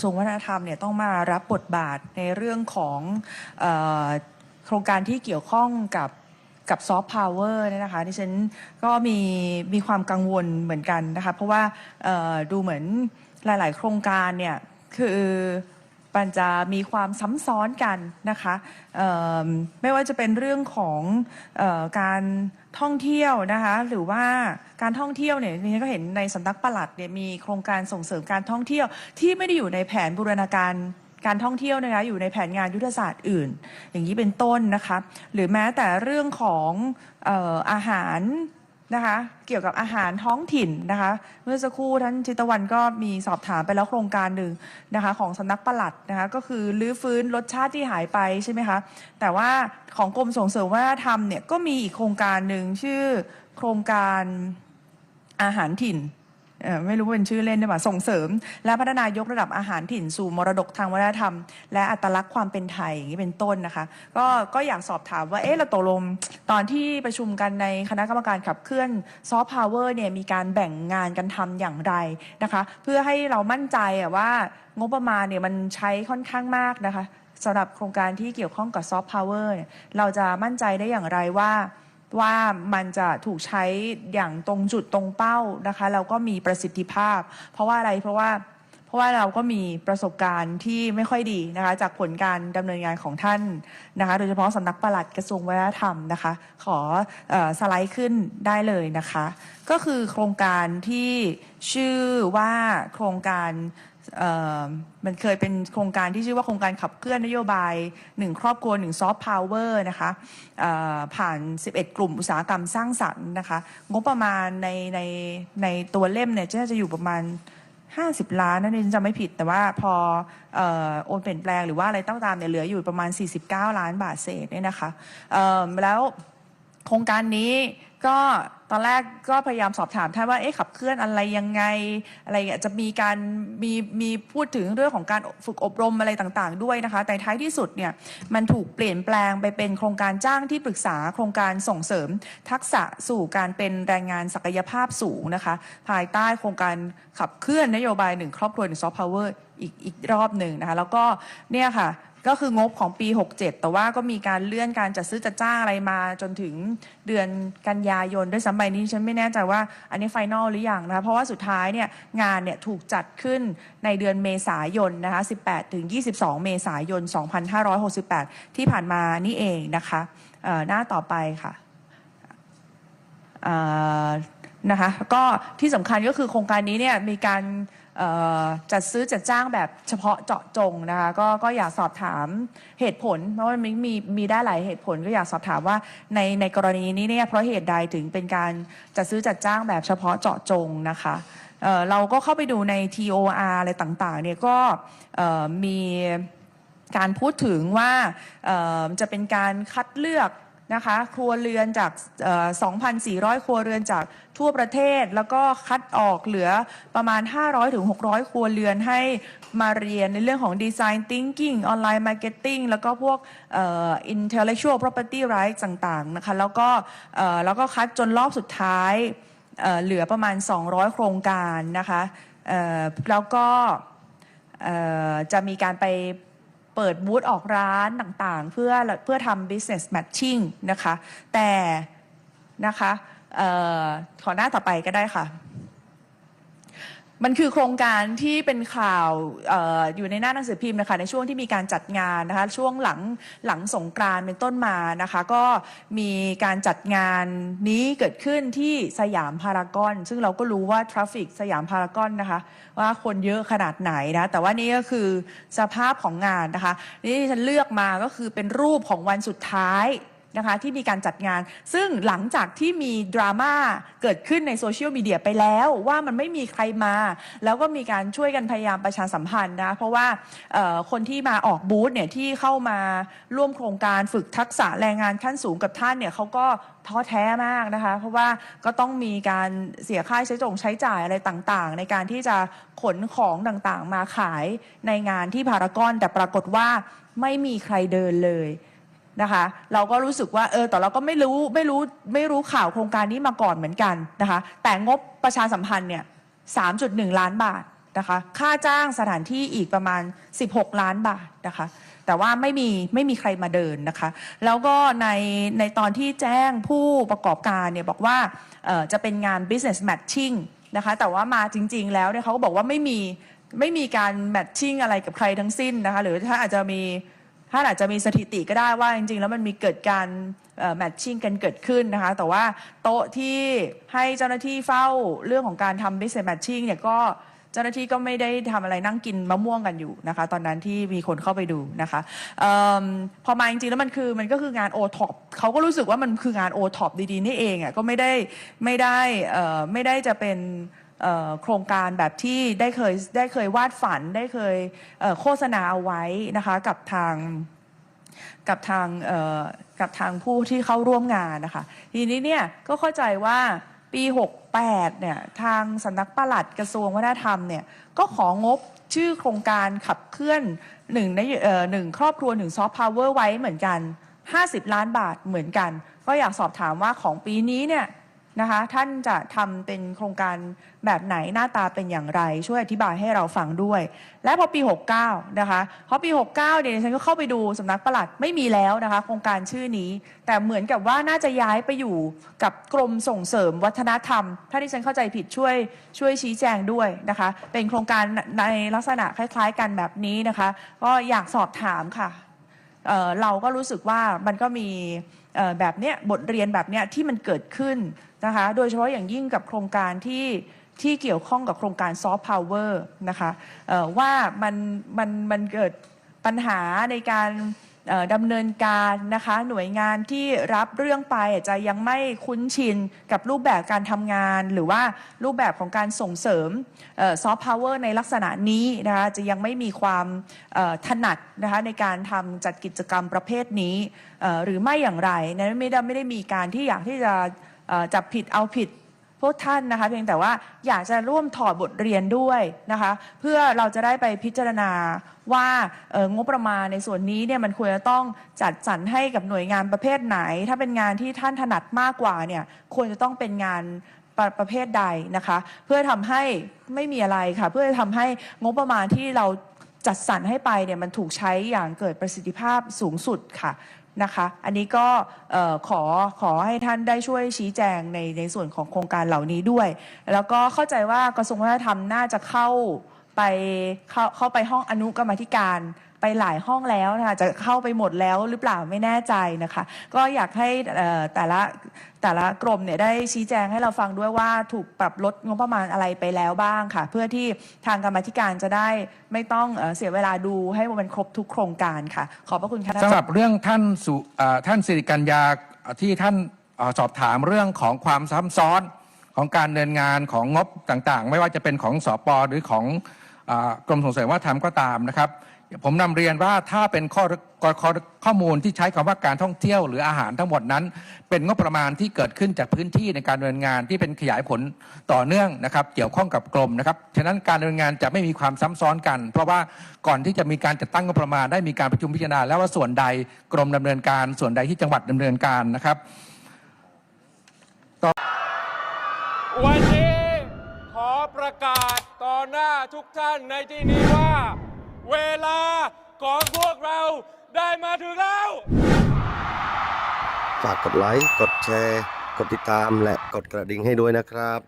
ทรวงวัฒนธรรมเนี่ยต้องมารับบทบาทในเรื่องของออโครงการที่เกี่ยวข้องกับกับซอฟต์พาวเวอร์เนี่ยนะคะดิฉันก็มีมีความกังวลเหมือนกันนะคะ เพราะว่าดูเหมือนหลาย ๆ โครงการเนี่ยคือ มันจะมีความซ้ำซ้อนกันนะคะไม่ว่าจะเป็นเรื่องของออการท่องเที่ยวนะคะหรือว่าการท่องเที่ยวเนี่ยดิฉันก็เห็นในสำนักปลัดเนี่ยมีโครงการส่งเสริมการท่องเที่ยว ที่ไม่ได้อยู่ในแผนบูรณาการการท่องเที่ยวนะคะอยู่ในแผนงานยุทธศาสตร์อื่น อย่างนี้เป็นต้นนะคะหรือแม้แต่เรื่องของอออาหาร นะคะเกี่ยวกับอาหารท้องถิ่นนะคะเมื่อสักครู่ท่านชิตวันก็มีสอบถามไปแล้วโครงการหนึ่งนะคะของสำนักปลัดนะคะก็คือรื้อฟื้นรสชาติที่หายไปใช่ไหมคะแต่ว่าของกรมส่งเสริมวัฒนธรรมเนี่ยก็มีอีกโครงการหนึ่งชื่อโครงการอาหารถิ่น เอ่อไม่รู้ว่าเป็นชื่อเล่นได้ป่ะส่งเสริม และพัฒนายกระดับอาหารถิ่นสู่มรดกทางวัฒนธรรม และอัตลักษณ์ความเป็นไทยอย่างนี้เป็นต้นนะคะ ก็ก็อยากสอบถามว่าเอ๊ะเราตกลงตอนที่ประชุมกันในคณะกรรมการขับเคลื่อนซอฟต์พาวเวอร์เนี่ยมีการแบ่งงานกันทำอย่างไรนะคะ เพื่อให้เรามั่นใจอะว่างบประมาณเนี่ยมันใช้ค่อนข้างมากนะคะสำหรับโครงการที่เกี่ยวข้องกับซอฟต์พาวเวอร์เราจะมั่นใจได้อย่างไรว่า ว่ามันจะถูกใช้อย่างตรงจุดตรงเป้านะคะแล้วก็มีประสิทธิภาพ เพราะว่าอะไรเพราะว่าเพราะว่าเราก็มีประสบการณ์ที่ไม่ค่อยดีนะคะจากผลการดำเนินงานของท่านนะคะโดยเฉพาะสำนักปลัดกระทรวงวัฒนธรรมนะคะขอออสไลด์ขึ้นได้เลยนะคะ ก็คือโครงการที่ชื่อว่าโครงการ เอ่อมันเคยเป็นโครงการที่ชื่อว่าโครงการขับเคลื่อนนโยบาย 1 ครอบครัว1ซอฟต์พาวเวอร์นะคะผ่าน 11 กลุ่มอุตสาหกรรมสร้างสรรค์นะคะงบประมาณในในในตัวเล่มเนี่ยจะจะอยู่ประมาณ 50 ล้านนั่นเองจำไม่ผิด แต่ว่าพอเอ่อโอนเปลี่ยนแปลงหรือว่าอะไรต้องตามเนี่ยเหลืออยู่ประมาณ 49 ล้านบาทเศษเนี่ยนะคะแล้วโครงการนี้ก็ ตอนแรกก็พยายามสอบถามท่านว่าเอ๊ะขับเคลื่อนอะไรยังไงอะไรอย่างเงี้ยจะมีการมีมีพูดถึงเรื่องของการฝึกอบรมอะไรต่างๆ ด้วยนะคะ แต่ท้ายที่สุดเนี่ยมันถูกเปลี่ยนแปลงไปเป็นโครงการจ้างที่ปรึกษาโครงการส่งเสริม ทักษะสู่การเป็นแรงงานศักยภาพสูงนะคะ ภายใต้โครงการขับเคลื่อนนโยบายหนึ่งครอบครัวหนึ่งซอฟต์พาวเวอร์อีกอีกรอบหนึ่งนะคะแล้วก็เนี่ยค่ะ ก็คืองบของปี 67 แต่ว่าก็มีการเลื่อนการจัดซื้อจัดจ้างอะไรมาจนถึงเดือนกันยายนด้วยซ้ำไปนี้ฉันไม่แน่ใจว่าอันนี้ไฟนอลหรือยังนะคะเพราะว่าสุดท้ายเนี่ยงานเนี่ยถูกจัดขึ้นในเดือนเมษายนนะคะ 18 ถึง 22 เมษายน 2568 ที่ผ่านมานี่เองนะคะหน้าต่อไปค่ะ นะคะก็ที่สำคัญก็คือโครงการนี้เนี่ยมีการจัดซื้อจัดจ้างแบบเฉพาะเจาะจงนะคะก็ก็อยากสอบถามเหตุผล เพราะมันมีมีได้หลายเหตุผลก็อยากสอบถามว่าในในกรณีนี้เนี่ยเพราะเหตุใดถึงเป็นการจัดซื้อจัดจ้างแบบเฉพาะเจาะจงนะคะเอ่อเราก็เข้าไปดูใน TOR อะไรต่างๆเนี่ยก็เอ่อมีการพูดถึงว่าจะเป็นการคัดเลือก นะคะครัวเรือนจาก 2,400 ครัวเรือนจากทั่วประเทศ แล้วก็คัดออกเหลือประมาณ 500ถึง600ครัวเรือนให้มาเรียนในเรื่องของ Design Thinking Online Marketing แล้วก็พวก Intellectual Property Rights ต่างๆนะคะแล้วก็แล้วก็คัดจนรอบสุดท้ายเเหลือประมาณ 200 โครงการนะคะแล้วก็จะมีการไป เปิดบูธออกร้านต่างๆ เพื่อเพื่อทำ business matching นะคะ แต่นะคะออขอหน้าต่อไปก็ได้ค่ะ มันคือโครงการที่เป็นข่าวอออยู่ในหน้าหนังสือพิมพ์นะคะในช่วงที่มีการจัดงานนะคะช่วงหลังหลังสงกรานเป็นต้นมานะคะก็มีการจัดงานนี้เกิดขึ้นที่สยามพารากอน ซึ่งเราก็รู้ว่าทราฟิกสยามพารากอนนะคะว่าคนเยอะขนาดไหนนะแต่ว่านี่ก็คือสภาพของงานนะคะนี่ที่ฉันเลือกมาก็คือเป็นรูปของวันสุดท้าย นะคะที่มีการจัดงาน ซึ่งหลังจากที่มีดราม่าเกิดขึ้นในโซเชียลมีเดียไปแล้วว่ามันไม่มีใครมา แล้วก็มีการช่วยกันพยายามประชาสัมพันธ์นะเพราะว่าคนที่มาออกบูธเนี่ยที่เข้ามาร่วมโครงการฝึกทักษะแรงงานขั้นสูงกับท่านเนี่ยเขาก็ท้อแท้มากนะคะ เพราะว่าก็ต้องมีการเสียค่าใช้จงใช้จ่ายอะไรต่างๆ ในการที่จะขนของต่างๆ มาขายในงานที่พารากอนแต่ปรากฏว่าไม่มีใครเดินเลย นะคะ เราก็รู้สึกว่าเออแต่เราก็ไม่รู้ไม่รู้ไม่รู้ข่าวโครงการนี้มาก่อนเหมือนกันนะคะ แต่งบประชาสัมพันธ์เนี่ย 3.1 ล้านบาทนะคะ ค่าจ้างสถานที่อีกประมาณ 16 ล้านบาทนะคะ แต่ว่าไม่มีไม่มีใครมาเดินนะคะ แล้วก็ในในตอนที่แจ้งผู้ประกอบการเนี่ยบอกว่าจะเป็นงาน business matching นะคะ แต่ว่ามาจริง ๆ แล้วเนี่ยเขาก็บอกว่าไม่มีไม่มีการ matching อะไรกับใครทั้งสิ้นนะคะ หรือถ้าอาจจะมี ถ้าอาจจะมีสถิติก็ได้ว่าจริงๆ แล้วมันมีเกิดการแมทชิ่งกันเกิดขึ้นนะคะ แต่ว่าโต๊ะที่ให้เจ้าหน้าที่เฝ้าเรื่องของการทำ business matching เนี่ยก็เจ้าหน้าที่ก็ไม่ได้ทำอะไรนั่งกินมะม่วงกันอยู่นะคะ ตอนนั้นที่มีคนเข้าไปดูนะคะเอมพอมาจริงๆแล้วมันคือมันก็คืองานโอท็อปเขาก็รู้สึกว่ามันคืองานโอท็อปดีๆ นี่เองอะก็ไม่ได้ไม่ได้ไม่ได้จะเป็น เอ่อโครงการแบบที่ได้เคยได้เคยวาดฝันได้เคยเอ่อโฆษณาเอาไว้นะคะกับทางกับทางเอ่อกับทางผู้ที่เข้าร่วมงานนะคะทีนี้เนี่ยก็เข้าใจว่าปี 68เนี่ยทางสำนักปลัดกระทรวงวัฒนธรรมเนี่ยก็ของบชื่อโครงการขับเคลื่อนหนึ่งในเอ่อหนึ่งครอบครัวหนึ่งซอฟต์พาวเวอร์ไว้เหมือนกัน 50 ล้านบาทเหมือนกัน ก็อยากสอบถามว่าของปีนี้เนี่ย นะคะ ท่านจะทำเป็นโครงการแบบไหนหน้าตาเป็นอย่างไร ช่วยอธิบายให้เราฟังด้วย และพอปี 69 นะคะพราะปี 69เนี่ยดิฉันก็เข้าไปดูสำนักปลัดไม่มีแล้วนะคะ โครงการชื่อนี้ แต่เหมือนกับว่าน่าจะย้ายไปอยู่กับกรมส่งเสริมวัฒนธรรม ถ้าดิฉันเข้าใจผิดช่วยช่วยชี้แจงด้วยนะคะ เป็นโครงการในลักษณะคล้ายๆ กันแบบนี้นะคะ ก็อยากสอบถามค่ะเเราก็รู้สึกว่ามันก็มี แบบเนี้ยบทเรียนแบบเนี้ยที่มันเกิดขึ้นนะคะโดยเฉพาะอย่างยิ่งกับโครงการที่ที่เกี่ยวข้องกับโครงการซอฟต์พาวเวอร์นะคะว่ามันมันมันเกิดปัญหาในการ ดำเนินการนะคะหน่วยงานที่รับเรื่องไปอาจจะยังไม่คุ้นชินกับรูปแบบการทำงาน หรือว่ารูปแบบของการส่งเสริมซอฟต์พาวเวอร์ในลักษณะนี้นะคะจะยังไม่มีความถนัดนะคะในการทำจัดกิจกรรมประเภทนี้ หรือไม่อย่างไรนะไม่ได้ไม่ได้มีการที่อยากที่จะจับผิดเอาผิด พวกท่านนะคะ เพียงแต่ว่าอยากจะร่วมถอดบทเรียนด้วยนะคะ เพื่อเราจะได้ไปพิจารณาว่างบประมาณในส่วนนี้เนี่ยมันควรจะต้องจัดสรรให้กับหน่วยงานประเภทไหน ถ้าเป็นงานที่ท่านถนัดมากกว่าเนี่ยควรจะต้องเป็นงานประประเภทใดนะคะ เพื่อทำให้ไม่มีอะไรค่ะ เพื่อจะทำให้งบประมาณที่เรา จัดสรรให้ไปเนี่ยมันถูกใช้อย่างเกิดประสิทธิภาพสูงสุดค่ะนะคะ อันนี้ก็ขอขอให้ท่านได้ช่วยชี้แจงในในส่วนของโครงการเหล่านี้ด้วย แล้วก็เข้าใจว่ากระทรวงวัฒนธรรมน่าจะเข้าไปเข้าเข้าไปห้องอนุกรรมธิการ ไปหลายห้องแล้วนะคะจะเข้าไปหมดแล้วหรือเปล่าไม่แน่ใจนะคะ ก็อยากให้เอ่อแต่ละแต่ละกรมเนี่ยได้ชี้แจงให้เราฟังด้วยว่าถูกปรับลดงบประมาณอะไรไปแล้วบ้างค่ะ เพื่อที่ทางกรรมาธิการจะได้ไม่ต้องเอ่อเสียเวลาดูให้มันครบทุกโครงการค่ะ ขอบพระคุณค่ะท่านสำหรับเรื่องท่านสุเอ่อท่านสิริกัญญาที่ท่านเอ่อสอบถามเรื่องของความซ้ำซ้อนของการเดินงานของงบต่างๆ ไม่ว่าจะเป็นของสอปหรือของเออกรมส่งเสริมวัฒนธรรมก็ตามนะครับ ผมนำเรียนว่าถ้าเป็นข้อข้อข้อขอมูลที่ใช้คำว่าการท่องเที่ยวหรืออาหารทั้งหมดนั้น เป็นงบประมาณที่เกิดขึ้นจากพื้นที่ในการดำเนินงานที่เป็นขยายผลต่อเนื่องนะครับ เกี่ยวข้องกับกรมนะครับฉะนั้นการดำเนินงานจะไม่มีความซ้ำซ้อนกัน เพราะว่าก่อนที่จะมีการจัดตั้งงบประมาณได้มีการประชุมพิจารณา แล้วว่าส่วนใดกรมดำเนินการ ส่วนใดที่จังหวัดดำเนินการนะครับวันนี้ขอประกาศต่อหน้าทุกท่านในที่นี้ว่า เวลาของพวกเราได้มาถึงแล้ว ฝากกดไลค์ กดแชร์ กดติดตามและกดกระดิ่งให้ด้วยนะครับ